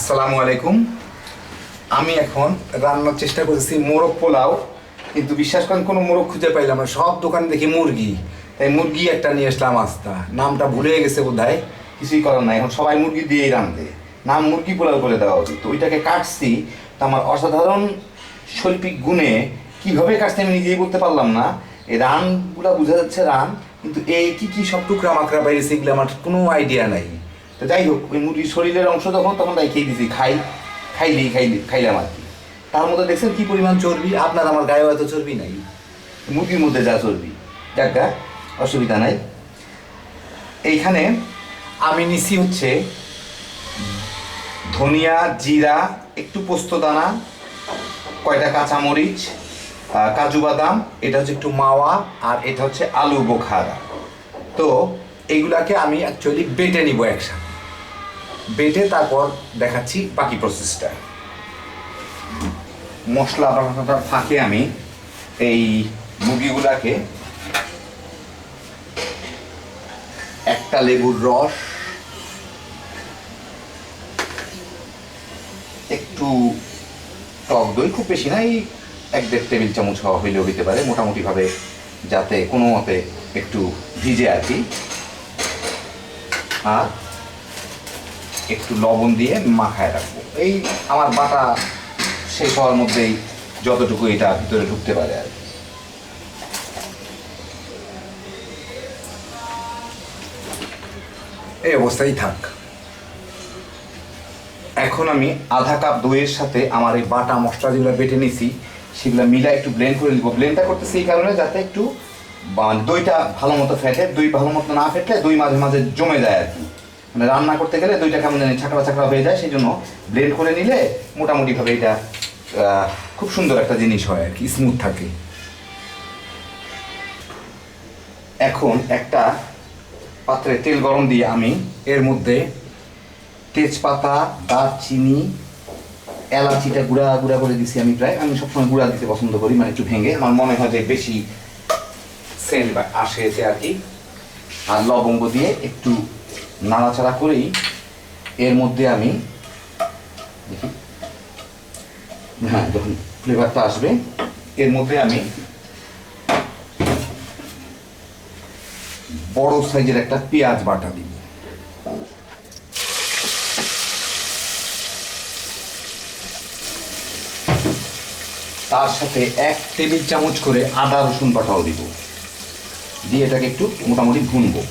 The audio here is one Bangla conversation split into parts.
আসসালামু আলাইকুম। আমি এখন রান্নার চেষ্টা করেছি মোরগ পোলাও, কিন্তু বিশ্বাস করেন কোনো মোরগ খুঁজে পাইলাম না। সব দোকানে দেখি মুরগি। তাই মুরগি একটা নিয়ে আসলাম আস্তা। নামটা ভুলে গেছে বোধ হয় কিছুই করার নাই। এখন সবাই মুরগি দিয়েই রাঁধে। নাম মুরগি পোলাও করে দেওয়া উচিত। তো ওইটাকে কাটছি, তো আমার অসাধারণ শৈল্পিক গুণে কীভাবে কাটছি আমি নিজেই বলতে পারলাম না। এই রানগুলা বোঝা যাচ্ছে রান, কিন্তু এই কী কী সব টুকরা মাকড়া বাইরে সেগুলো আমার কোনো আইডিয়া নাই। তো যাই হোক, ওই মুরগির শরীরের অংশ তখন তখন তাই খেয়ে দিছি খাই, খাইলেই, খাইলি, খাইলাম আর কি। তার মধ্যে দেখছেন কী পরিমাণ চর্বি? আপনার আমার গায়ে হয়তো চর্বি নাই। মুরগির মধ্যে যা চর্বি, যাক অসুবিধা নাই। এইখানে আমি নিছি হচ্ছে ধনিয়া, জিরা, একটু পোস্ত দানা, কয়টা কাঁচামরিচ কাজু বাদাম, এটা হচ্ছে একটু মাওয়া আর এটা হচ্ছে আলু বোখারা। তো এইগুলাকে আমি অ্যাকচুয়ালি বেটে নিব একসাথে। বেটে তারপর দেখাচ্ছি বাকি প্রসেসটা মশলা বাটাটার ফাঁকে আমি এই মুরগিগুলাকে একটা লেবুর রস, একটু টক দই, খুব বেশি না, এই এক দেড় টেবিল চামচ হওয়া হইলেও হইতে পারে, মোটামুটিভাবে যাতে কোনো মতে একটু ভিজে আর কি। আর একটু লবণ দিয়ে মাখায় রাখব। এই আমার বাটা শেষ হওয়ার মধ্যেই যতটুকু এটা ভিতরে ঢুকতে পারে আর এই অবস্থায় থাক। এখন আমি আধা কাপ দইয়ের সাথে আমার এই বাটা মশলা যেগুলো বেটে নিছি। সেগুলো মিলা একটু ব্লেন্ড করে নিব। ব্লেন্ডটা করতেছি এই কারণে যাতে একটু দইটা ভালো মতো ফেটে, দই ভালো মতো না ফেটলে দই মাঝে মাঝে জমে যায় আর কি। মানে রান্না করতে গেলে দইটা কেমন জানি ছাকড়া ছাকড়া হয়ে যায়, সেই জন্য ব্লেন্ড করে নিলে মোটামুটিভাবে এটা খুব সুন্দর একটা জিনিস হয় আর কি স্মুথ থাকে। এখন একটা পাত্রে তেল গরম দিয়ে আমি এর মধ্যে তেজপাতা, দারচিনি, এলাচিটা গুঁড়া গুঁড়া করে দিছি আমি প্রায়। আমি সবসময় গুঁড়া দিতে পছন্দ করি মানে একটু ভেঙে। আমার মনে হয় যে বেশি সেন্ট বা আসে আর কি। আর লবঙ্গ দিয়ে একটু নাড়াচাড়া করেই এর মধ্যে আমি দেখি। হ্যাঁ যখন ফ্লেভারটা আসবে, এর মধ্যে আমি বড় সাইজের একটা পেঁয়াজ বাটা দিব। তার সাথে এক টেবিল চামচ করে আদা রসুন বাটাও দিব। দিয়ে এটাকে একটু মোটামুটি ভুনবো।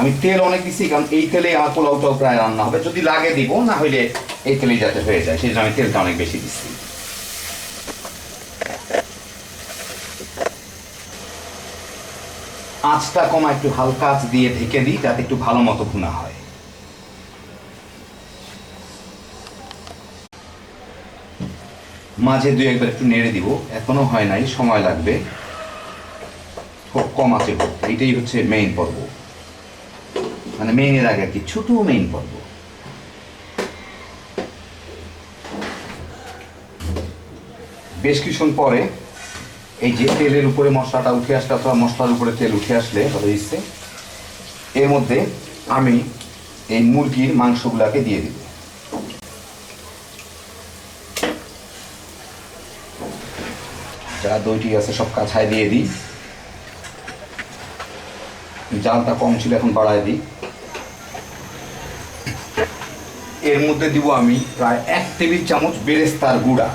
আমি তেল অনেক দিছি, কারণ এই তেলে আমার পোলাওটাও প্রায় রান্না হবে। যদি লাগে দিব, না হইলে এই তেলেই যাতে হয়ে যায়, সেই জন্য আমি তেলটা অনেক বেশি দিচ্ছি আঁচটা কমা একটু হালকা আঁচ দিয়ে ঢেকে দিই, যাতে একটু ভালো মতো ভুনা হয়। মাঝে দুই একবার একটু নেড়ে দিব। এখনও হয় নাই, সময় লাগবে। খুব কম আছে এইটাই হচ্ছে মেইন পর্ব। মানে মেইনের আগে কি ছোট মেইন পর্ব। বেশ কিছুক্ষণ পরে, এই যে তেলের উপরে মশলাটা উঠে আসলে অথবা মশলার উপরে তেল উঠে আসলে ভালো এর মধ্যে আমি এই মুরগির মাংসগুলাকে দিয়ে দিব। যা দইটি আছে সব কাছায় দিয়ে দিই। জালটা কম ছিল, এখন বাড়ায় দিই। এর মধ্যে দিব আমি প্রায় এক টেবিল চামচ বেরেস্তার গুঁড়া।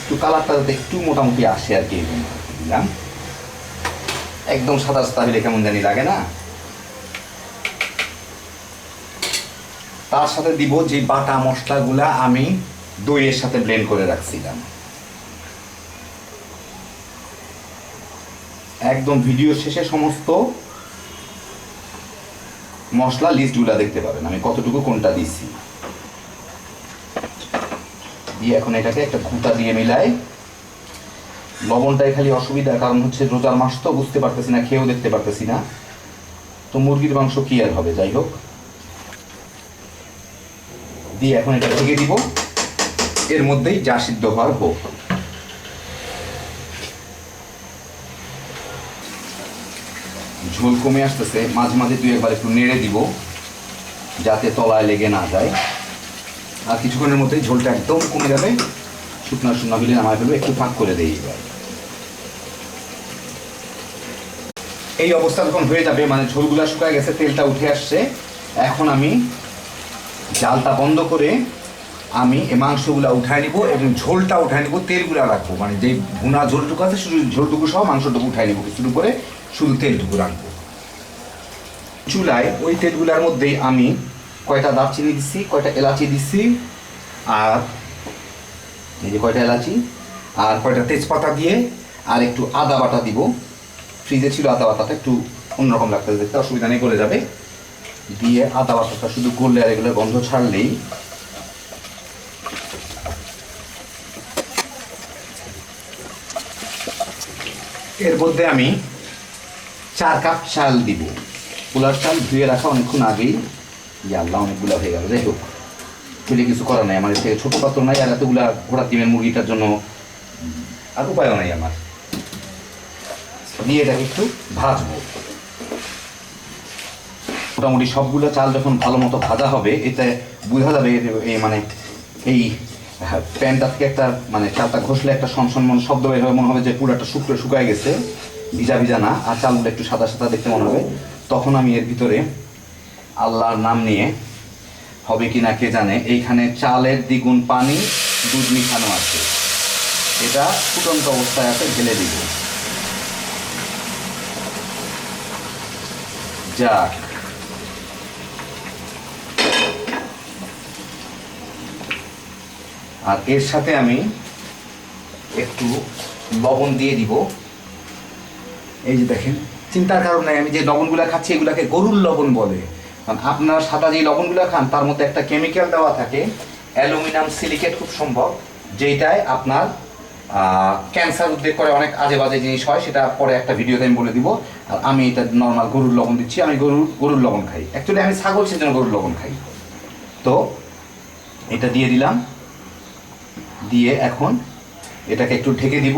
একটু কালারটা যাতে একটু মোটামুটি আসে আর কি দিলাম। একদম সাদা সাদা হলে কেমন জানি লাগে না। তার সাথে দিব যে বাটা মশলাগুলা আমি দইয়ের সাথে ব্লেন্ড করে রাখছিলাম। একদম ভিডিও শেষে সমস্ত মশলা লিস্টগুলা দেখতে পাবেন। আমি কতটুকু কোনটা দিচ্ছি দিয়ে এখন এটাকে একটা ঘুঁটা দিয়ে মিলাই। লবণটাই খালি অসুবিধা কারণ হচ্ছে রোজার মাস তো বুঝতে পারতেছি না, খেয়েও দেখতে পারতেছি না। তো মুরগির মাংস কি আর হবে? যাই হোক। দিয়ে এখন এটা ঢেকে দিব। এর মধ্যেই যা সিদ্ধ হওয়ার হোক ঝোল কমে আসতেছে, মাঝে মাঝে দুই একবার একটু নেড়ে দিব, যাতে তলায় লেগে না যায়। আর কিছুক্ষণের মধ্যেই ঝোলটা একদম কমে যাবে, শুকনো শুকনো হলে নামায় ফেলবে, একটু ফাঁক করে দিই এই অবস্থা যখন হয়ে যাবে মানে ঝোলগুলো শুকায় গেছে, তেলটা উঠে আসছে, এখন আমি জালটা বন্ধ করে আমি এই মাংসগুলা উঠায় নিব এবং ঝোলটা উঠায় নিব, তেলগুলা রাখব। মানে যে ভুনা ঝোলটুকু আছে, শুধু ঝোলটুকু সহ মাংসটুকু উঠায় নিব শুরু করে শুধু তেলটুকু রাখব। চুলায় ওই তেলগুলার মধ্যেই আমি কয়টা দারচিনি দিচ্ছি কয়টা এলাচি দিচ্ছি আর এই যে কয়টা এলাচি, আর কয়টা তেজপাতা দিয়ে আর একটু আদা বাটা দিব। ফ্রিজে ছিল আদা বাটাটা, একটু অন্যরকম লাগতে দেখতে, অসুবিধা নেই করে যাবে। দিয়ে আদা বাটাটা শুধু করলে আর এগুলো গন্ধ ছাড়লেই এর মধ্যে আমি চার কাপ চাল দিব। পোলার চাল ধুয়ে রাখা অনেকক্ষণ আগেই। ইয়া আল্লাহ অনেকগুলো হয়ে গেল। যাই হোক বলে কিছু করার নাই। আমার থেকে ছোটো পাত্র নাই আর এতগুলা ঘোড়া ডিমের মুরগিটার জন্য আর উপায়ও নাই আমার। দিয়ে এটাকে একটু ভাজবো। মোটামুটি সবগুলো চাল যখন ভালো মতো ভাজা হবে এতে বোঝা যাবে এই মানে এই হ্যাঁ, প্যানটা থেকে একটা মানে চালটা ঘষলে একটা সনসন মন শব্দ বের হবে। মনে হবে যে পুরোটা শুকনো শুকায় গেছে। ভিজা ভিজা না, আর চালগুলো একটু সাদা সাদা দেখতে মনে হবে। তখন আমি এর ভিতরে আল্লাহর নাম নিয়ে হবে কি না কে জানে, এইখানে চালের দ্বিগুণ পানি, দুধ মিশানো আছে। এটা ফুটন্ত অবস্থায় আছে, ঢেলে দিব। যাক। আর এর সাথে আমি একটু লবণ দিয়ে দিব। এই যে দেখেন, চিন্তার কারণে আমি যে লবণগুলো খাচ্ছি, এগুলাকে গরুর লবণ বলে। কারণ আপনার সাদা যে লবণগুলো খান, তার মধ্যে একটা কেমিক্যাল দেওয়া থাকে অ্যালুমিনিয়াম সিলিকেট খুব সম্ভব যেটায় আপনার ক্যান্সার উদ্বেগ করে অনেক আজে বাজে জিনিস হয়, সেটা পরে একটা ভিডিওতে আমি বলে দিব। আর আমি এটা নর্মাল গরুর লবণ দিচ্ছি, আমি গরুর গরুর লবণ খাই। অ্যাকচুয়ালি আমি ছাগল সেজন্য গরুর লবণ খাই। তো, এটা দিয়ে দিলাম। দিয়ে এখন এটাকে একটু ঢেকে দিব।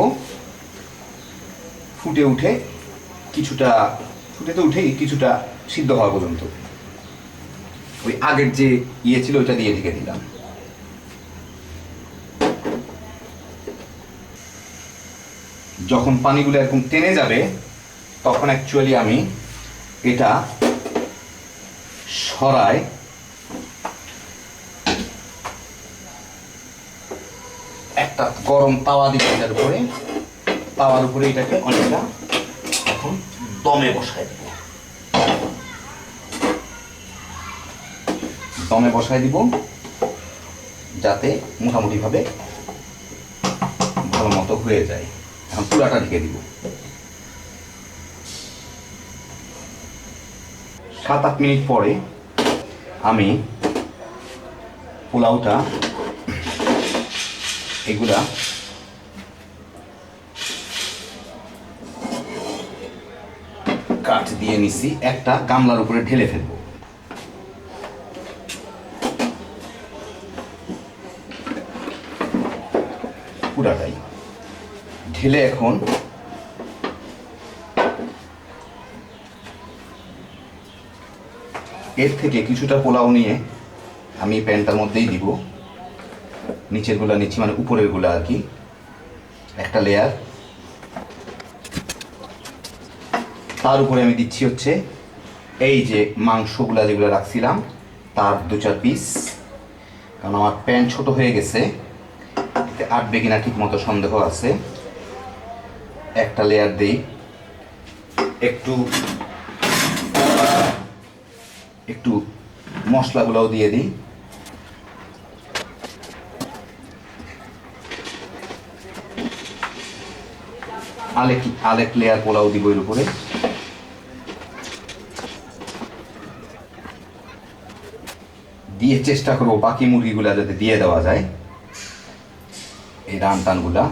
ফুটে উঠে কিছুটা, ফুটে তো উঠেই কিছুটা সিদ্ধ হওয়া পর্যন্ত। ওই আগের যে ইয়ে ছিল, ওইটা দিয়ে ঢেকে দিলাম। যখন পানিগুলো এরকম টেনে যাবে, তখন অ্যাকচুয়ালি আমি এটা সরায় একটা গরম তাওয়া দিব এটার উপরে। তাওয়ার উপরে এটাকে অনেকটা দমে বসায় দিব। দমে বসায় দিব, যাতে মোটামুটিভাবে ভালো মতো হয়ে যায়। এখন পুরাটা ঢেকে দিব। সাত আট মিনিট পরে আমি পোলাওটা, এগুলা কাঠ দিয়ে নিছি, একটা গামলার উপরে ঢেলে ফেলব। পুরাটাই ঢেলে এখন এর থেকে কিছুটা পোলাও নিয়ে আমি প্যানটার মধ্যেই দিব। নিচেরগুলা নিচ্ছি মানে উপরেরগুলা আর কি। একটা লেয়ার তার উপরে আমি দিচ্ছি হচ্ছে এই যে মাংসগুলা যেগুলো রাখছিলাম, তার দু চার পিস কারণ আমার প্যান ছোট হয়ে গেছে আটবে কিনা ঠিক মতো সন্দেহ আছে। একটা লেয়ার দিই। একটু একটু মশলাগুলোও দিয়ে দিই। আলেক আলেক লেয়ার পোলাও দিব এর উপরে। দিয়ে চেষ্টা করব বাকি মুরগিগুলা যাতে দিয়ে দেওয়া যায়। এই রান টানগুলা।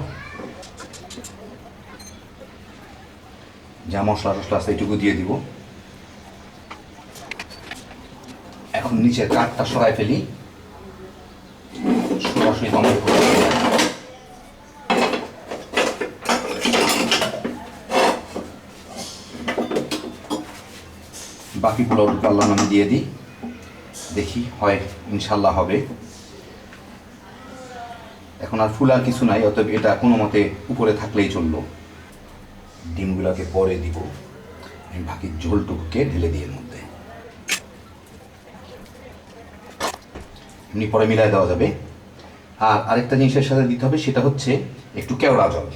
যা মশলা টসলা আছে এইটুকু দিয়ে দিব। এখন নিচের কাঠটা সরাই ফেলি। সরাসরি দিই। বাকি পোলাওটুকু আল্লাহ নামে দিয়ে দিই। দেখি, হয়, ইনশাল্লাহ হবে। এখন আর ফুল আর কিছু নাই, অতএব এটা কোনো মতে উপরে থাকলেই চলল। ডিমগুলোকে পরে দিব। আমি বাকি ঝোলটুকুকে ঢেলে দিয়ে মধ্যে। এমনি পরে মিলাই দেওয়া যাবে। আর আরেকটা জিনিসের সাথে দিতে হবে, সেটা হচ্ছে একটু কেওড়া জল।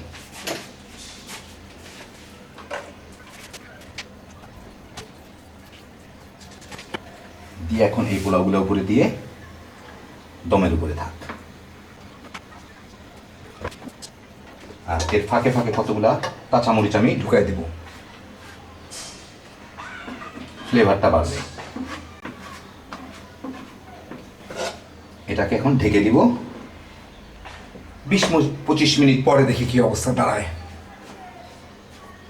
দিয়ে এখন এই পোলাওগুলো উপরে দিয়ে দমের উপরে থাক। আর এর ফাঁকে ফাঁকে কতগুলা কাঁচামরিচ আমি ঢুকাই দিব। ফ্লেভারটা বাড়বে। এটাকে এখন ঢেকে দিব। বিশ পঁচিশ মিনিট পরে দেখি কি অবস্থা দাঁড়ায়।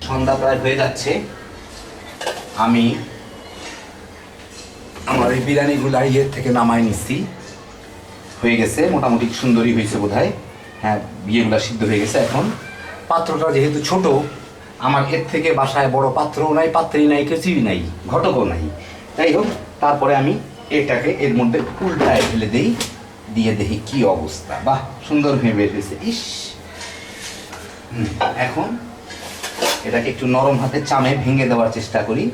সন্ধ্যা প্রায় হয়ে যাচ্ছে। আমি আমার এই বিরিয়ানিগুলো ইয়ের থেকে নামাই নিচ্ছি হয়ে গেছে, মোটামুটি সুন্দরী হয়েছে বোধ হ্যাঁ বিয়েগুলো সিদ্ধ হয়ে গেছে এখন। পাত্রটা যেহেতু ছোট, আমার এর থেকে বাসায় বড় পাত্রও নাই পাত্রই নাই, কিছুই নাই, ঘটকও নাই। যাই হোক, তারপরে আমি এটাকে এর মধ্যে উল্টায় ফেলে দেই, দিয়ে দেখি কি অবস্থা। বাহ, সুন্দর হয়ে বের হয়েছে। ইস! এখন এটাকে একটু নরম হাতে চামে ভেঙে দেওয়ার চেষ্টা করি,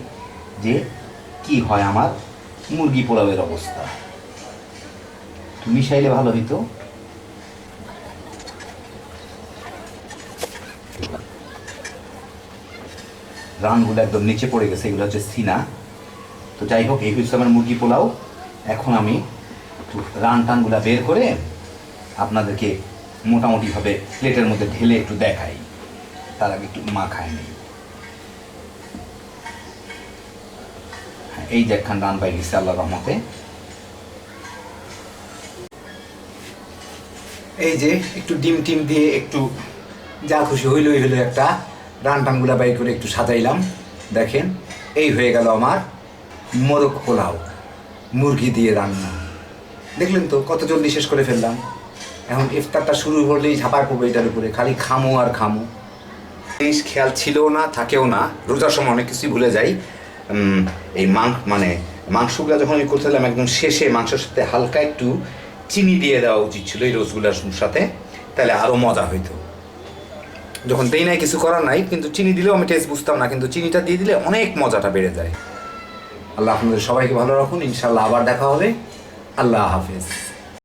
যে কি হয় আমার মুরগি পোলাওয়ের অবস্থা। একটু মিশাইলে ভালো হইতো। রানগুলো একদম নিচে পড়ে গেছে, এগুলো হচ্ছে সিনা। তো যাই হোক, এই হচ্ছে আমার মুরগি পোলাও। এখন আমি রান টানগুলা বের করে আপনাদেরকে মোটামুটিভাবে প্লেটের মধ্যে ঢেলে একটু দেখাই। তার আগে একটু মাখায় নেই হ্যাঁ, এই একখান রান পাই গেছে আল্লাহ রহমতে। এই যে একটু ডিম টিম দিয়ে একটু যা খুশি হইলই হইল একটা। রান টানগুলা বাই করে একটু সাজাইলাম। দেখেন, এই হয়ে গেল আমার মোরগ পোলাও। মুরগি দিয়ে রান্না দেখলেন তো, কত জলদি শেষ করে ফেললাম। এখন ইফতারটা শুরু হলেই ঝাঁপায় পড়বে এটার উপরে। খালি খামো আর খামো। জিনিস খেয়াল ছিল না, থাকেও না। রোজার সময় অনেক কিছুই ভুলে যাই। এই মাংস মানে মাংসগুলো যখন আমি করতেছিলাম একদম শেষে মাংসের সাথে হালকা একটু চিনি দিয়ে দেওয়া উচিত ছিল এই রসগুলার সাথে, তাহলে আরও মজা হইতো। যখন দেই নাই, কিছু করার নাই, কিন্তু চিনি দিলেও আমি টেস্ট বুঝতাম না, কিন্তু চিনিটা দিয়ে দিলে অনেক মজাটা বেড়ে যায়। আল্লাহ আপনাদের সবাইকে ভালো রাখুন ইনশাল্লাহ আবার দেখা হবে। আল্লাহ হাফেজ।